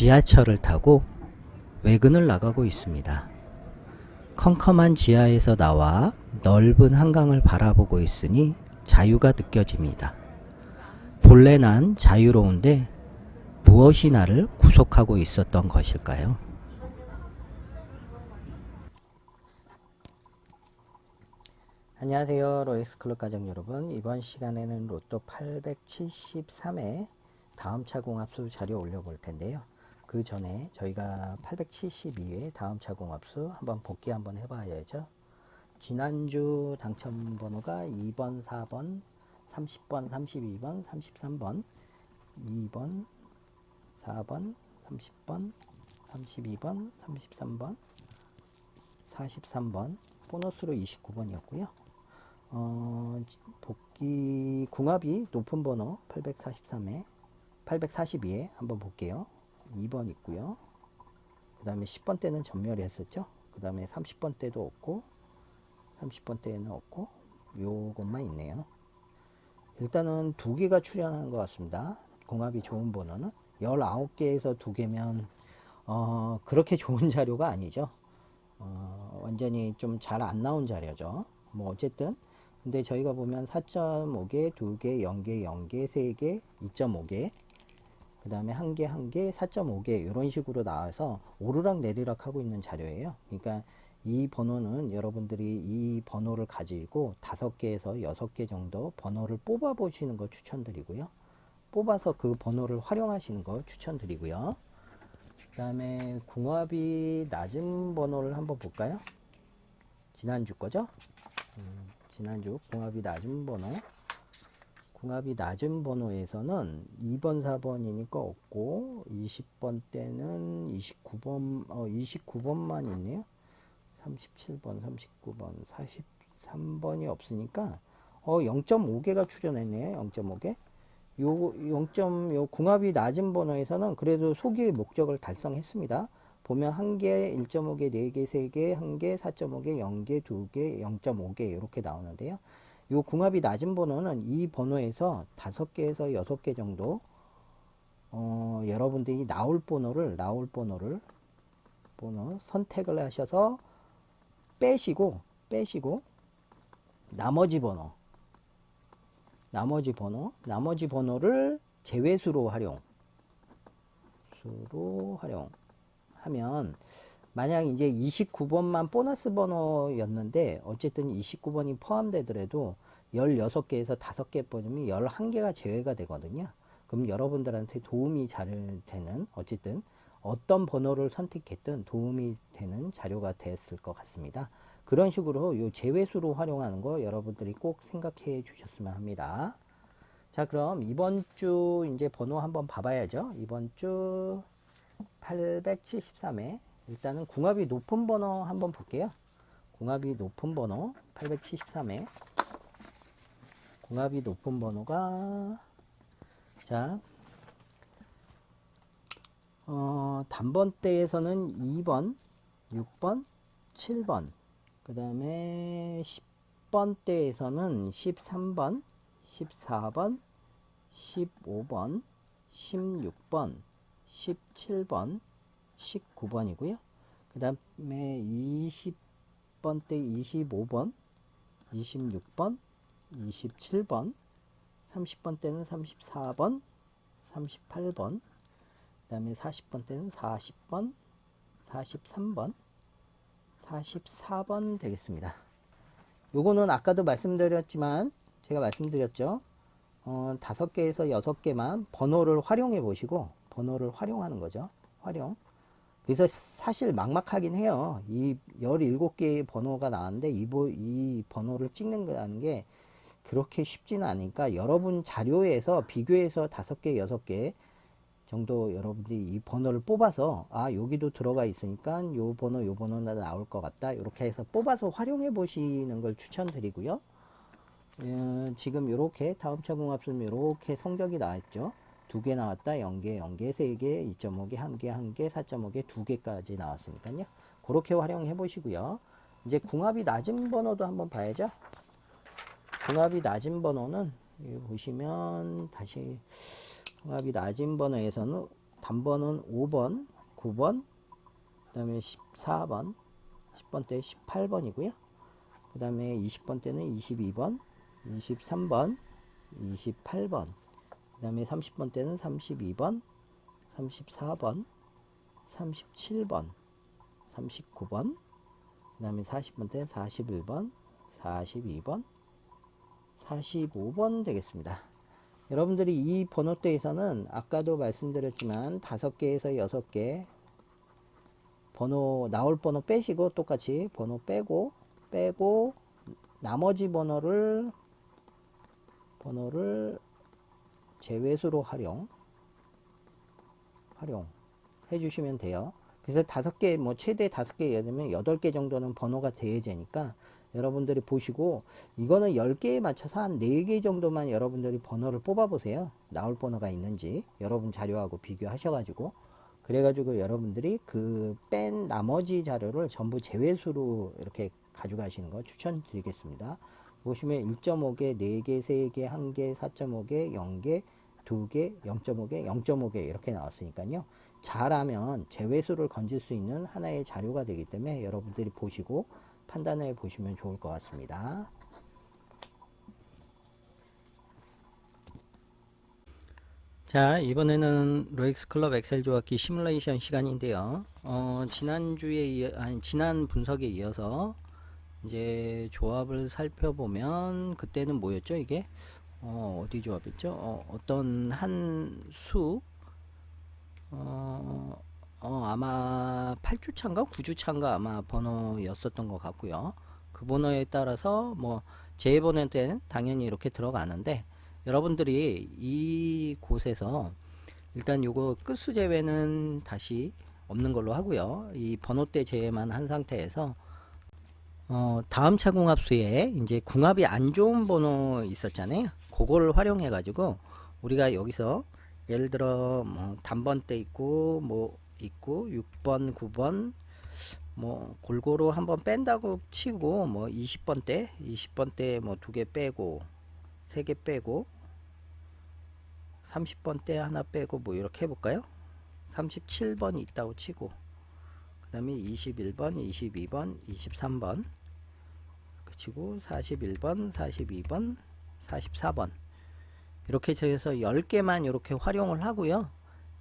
지하철을 타고 외근을 나가고 있습니다. 컴컴한 지하에서 나와 넓은 한강을 바라보고 있으니 자유가 느껴집니다. 본래 난 자유로운데 무엇이 나를 구속하고 있었던 것일까요? 안녕하세요. 로엑스 클럽 가족 여러분. 이번 시간에는 로또 873회 다음 차 공합수 자료 올려볼 텐데요. 그 전에 저희가 872회 다음 차 공합수 한번 복귀 한번 해봐야죠. 지난주 당첨 번호가 2번, 4번, 30번, 32번, 33번, 2번, 4번, 30번, 32번, 33번, 43번, 보너스로 29번이었고요. 어, 복귀 궁합이 높은 번호 843에 842에 한번 볼게요. 2번 있고요. 그 다음에 10번 때는 전멸이 했었죠. 그 다음에 30번 때도 없고 30번 때는 없고 요것만 있네요. 일단은 두 개가 출연한 것 같습니다. 궁합이 좋은 번호는 19개에서 두 개면 어, 그렇게 좋은 자료가 아니죠. 어, 완전히 좀 잘 안 나온 자료죠. 뭐 어쨌든 근데 저희가 보면 4.5개, 2개, 0개, 0개, 3개, 2.5개 그 다음에 1개, 1개, 4.5개 이런 식으로 나와서 오르락 내리락 하고 있는 자료예요. 그러니까 이 번호는 여러분들이 이 번호를 가지고 5개에서 6개 정도 번호를 뽑아 보시는 거 추천드리고요. 뽑아서 그 번호를 활용하시는 거 추천드리고요. 그 다음에 궁합이 낮은 번호를 한번 볼까요? 지난주 거죠? 음, 지난주 궁합이 낮은 번호. 궁합이 낮은 번호에서는 2번, 4번이니까 없고 20번 때는 29번, 어, 29번만 있네요. 37번, 39번, 43번이 없으니까 어, 0.5개가 출연했네요. 0.5개. 요 0. 요 궁합이 낮은 번호에서는 그래도 소기의 목적을 달성했습니다. 보면 1개, 1.5개, 4개, 3개, 1개, 4.5개, 0개, 2개, 0.5개 이렇게 나오는데요. 요 궁합이 낮은 번호는 이 번호에서 5개에서 6개 정도 어, 여러분들이 나올 번호를 나올 번호를 번호 선택을 하셔서 빼시고 빼시고 나머지 번호 나머지 번호, 나머지 번호를 제외수로 활용. 수로 활용하면 만약 이제 29번만 보너스 번호였는데 어쨌든 29번이 포함되더라도 16개에서 5개 뽑으면 11개가 제외가 되거든요. 그럼 여러분들한테 도움이 잘 되는 어쨌든 어떤 번호를 선택했든 도움이 되는 자료가 됐을 것 같습니다. 그런 식으로 요 제외수로 활용하는 거 여러분들이 꼭 생각해 주셨으면 합니다. 자, 그럼 이번 주 이제 번호 한번 봐봐야죠. 이번 주 873회 일단은 궁합이 높은 번호 한번 볼게요. 궁합이 높은 번호 873회 궁합이 높은 번호가 자 어, 단번대에서는 2번, 6번, 7번 그 다음에 10번대에서는 13번, 14번, 15번, 16번, 17번, 19번이고요. 그 다음에 20번 때 25번, 26번, 27번, 30번 때는 34번, 38번, 그 다음에 40번 때는 40번, 43번, 44번 되겠습니다. 요거는 아까도 말씀드렸지만 제가 말씀드렸죠. 어, 5개에서 6개만 번호를 활용해 보시고 번호를 활용하는 거죠. 활용. 그래서 사실 막막하긴 해요. 이 17개의 번호가 나왔는데 이, 보, 이 번호를 찍는 게 그렇게 쉽지는 않으니까 여러분 자료에서 비교해서 5개, 6개 정도 여러분들이 이 번호를 뽑아서 아 여기도 들어가 있으니까 요 번호 요 번호 나 나올 것 같다. 이렇게 해서 뽑아서 활용해 보시는 걸 추천드리고요. 어, 지금 이렇게 다음 차공합수는 이렇게 성적이 나왔죠 두 개 나왔다. 0개 0개 3개 2.5개 1개 1개 4.5개 2개까지 나왔으니까요. 그렇게 활용해 보시고요. 이제 궁합이 낮은 번호도 한번 봐야죠. 궁합이 낮은 번호는 보시면 다시 궁합이 낮은 번호에서는 단번은 5번, 9번, 그 다음에 14번, 10번 때 18번이고요. 그 다음에 20번 때는 22번, 23번, 28번, 그 다음에 30번 때는 32번, 34번, 37번, 39번, 그 다음에 40번 때는 41번, 42번, 45번 되겠습니다. 여러분들이 이 번호대에서는 아까도 말씀드렸지만 5개에서 6개 번호 나올 번호 빼시고 똑같이 번호 빼고 빼고 나머지 번호를 번호를 제외수로 활용 활용 해 주시면 돼요. 그래서 다섯 개, 뭐 최대 다섯 개 예를 들면 여덟 개 정도는 번호가 돼야 되니까 여러분들이 보시고 이거는 열 개에 맞춰서 한 네 개 정도만 여러분들이 번호를 뽑아 보세요. 나올 번호가 있는지 여러분 자료하고 비교하셔가지고 그래가지고 여러분들이 그 뺀 나머지 자료를 전부 제외수로 이렇게 가져가시는 거 추천드리겠습니다. 보시면 1.5개, 4개, 3개, 1개, 4.5개, 0개, 2개, 0.5개, 0.5개 이렇게 나왔으니까요. 잘하면 제외수를 건질 수 있는 하나의 자료가 되기 때문에 여러분들이 보시고 판단해 보시면 좋을 것 같습니다. 자 이번에는 로엑스 클럽 엑셀 조합기 시뮬레이션 시간인데요. 어, 지난주에 이어, 아니 지난 분석에 이어서 이제 조합을 살펴보면 그때는 뭐였죠 이게 어, 어디 조합이었죠 어, 어떤 한수 어, 어, 아마 8주차인가 9주차인가 아마 번호였었던 것 같고요. 그 번호에 따라서 뭐 제 번호 때는 당연히 이렇게 들어가는데 여러분들이 이 곳에서 일단 요거 끝수 제외는 다시 없는 걸로 하고요. 이 번호대 제외만 한 상태에서 어, 다음 차 궁합수에 이제 궁합이 안 좋은 번호 있었잖아요. 그거를 활용해 가지고 우리가 여기서 예를 들어 뭐 단번 때 있고 뭐 있고 6번, 9번 뭐 골고루 한번 뺀다고 치고 뭐 20번 때, 20번 때뭐두 개 빼고 세 개 빼고 30번 때 하나 빼고 뭐 이렇게 해 볼까요? 37번이 있다고 치고 그다음에 21번, 22번, 23번 치고 41번, 42번, 44번 이렇게 해서 10개만 이렇게 활용을 하고요.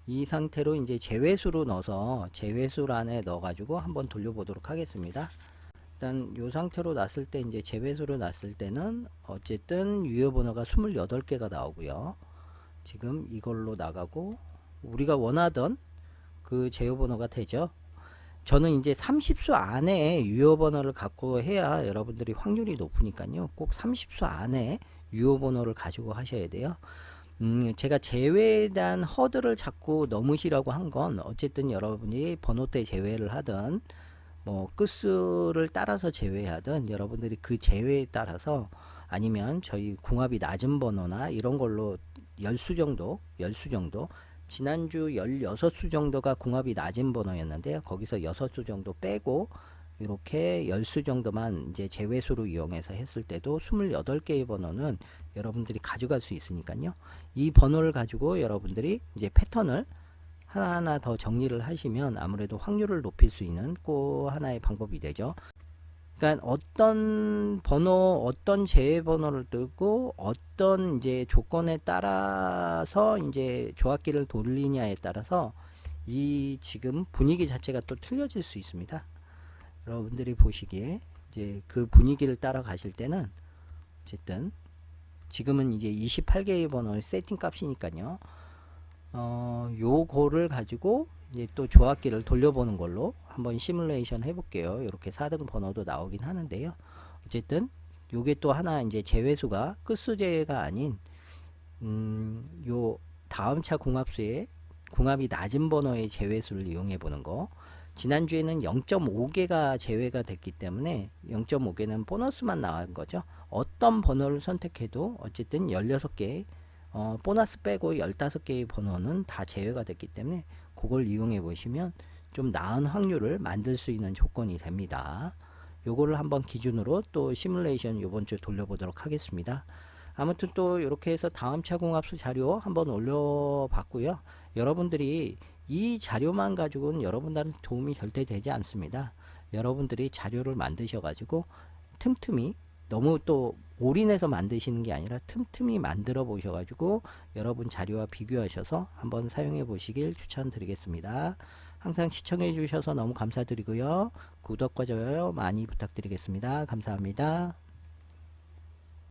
이 상태로 이제 제외수로 넣어서 제외수 안에 넣어 가지고 한번 돌려보도록 하겠습니다. 일단 이 상태로 놨을 때 이제 제외수로 놨을 때는 어쨌든 유효 번호가 28개가 나오고요. 지금 이걸로 나가고 우리가 원하던 그 제휴 번호가 되죠. 저는 이제 30수 안에 유효 번호를 갖고 해야 여러분들이 확률이 높으니까요. 꼭 30수 안에 유효 번호를 가지고 하셔야 돼요. 음, 제가 대한 허들을 자꾸 넘으시라고 한 건 어쨌든 여러분이 번호대 제외를 하든 뭐 끝수를 따라서 제외하든 여러분들이 그 제외에 따라서 아니면 저희 궁합이 낮은 번호나 이런 걸로 열수 정도, 열수 정도 지난주 16수 정도가 궁합이 낮은 번호였는데요. 거기서 6수 정도 빼고 이렇게 10수 정도만 이제 제외수로 이용해서 했을 때도 28개의 번호는 여러분들이 가져갈 수 있으니까요. 이 번호를 가지고 여러분들이 이제 패턴을 하나하나 더 정리를 하시면 아무래도 확률을 높일 수 있는 꼭 하나의 방법이 되죠. 그러니까 어떤 번호, 어떤 제외 번호를 뜨고 어떤 이제 조건에 따라서 이제 조합기를 돌리냐에 따라서 이 지금 분위기 자체가 또 틀려질 수 있습니다. 여러분들이 보시기에 이제 그 분위기를 따라 가실 때는 어쨌든 지금은 이제 28개의 번호의 세팅 값이니까요. 어, 요거를 가지고 이제 또 조합기를 돌려보는 걸로 한번 시뮬레이션 해볼게요. 이렇게 4등 번호도 나오긴 하는데요. 어쨌든 요게 또 하나 이제 제외수가 끝수 제외가 아닌 음, 요 다음 차 궁합수에 궁합이 낮은 번호의 제외수를 이용해 보는 거. 지난주에는 0.5개가 제외가 됐기 때문에 0.5개는 보너스만 나온 거죠. 어떤 번호를 선택해도 어쨌든 16개 어, 보너스 빼고 15개의 번호는 다 제외가 됐기 때문에 그걸 이용해 보시면 좀 나은 확률을 만들 수 있는 조건이 됩니다. 요거를 한번 기준으로 또 시뮬레이션 요번 주 돌려보도록 하겠습니다. 아무튼 또 이렇게 해서 다음 차 공합수 자료 한번 올려봤고요. 여러분들이 이 자료만 가지고는 여러분들한테 도움이 절대 되지 않습니다. 여러분들이 자료를 만드셔가지고 틈틈이 너무 또 올인해서 만드시는 게 아니라 틈틈이 만들어 보셔가지고 여러분 자료와 비교하셔서 한번 사용해 보시길 추천드리겠습니다. 항상 시청해 주셔서 너무 감사드리고요. 구독과 좋아요 많이 부탁드리겠습니다. 감사합니다.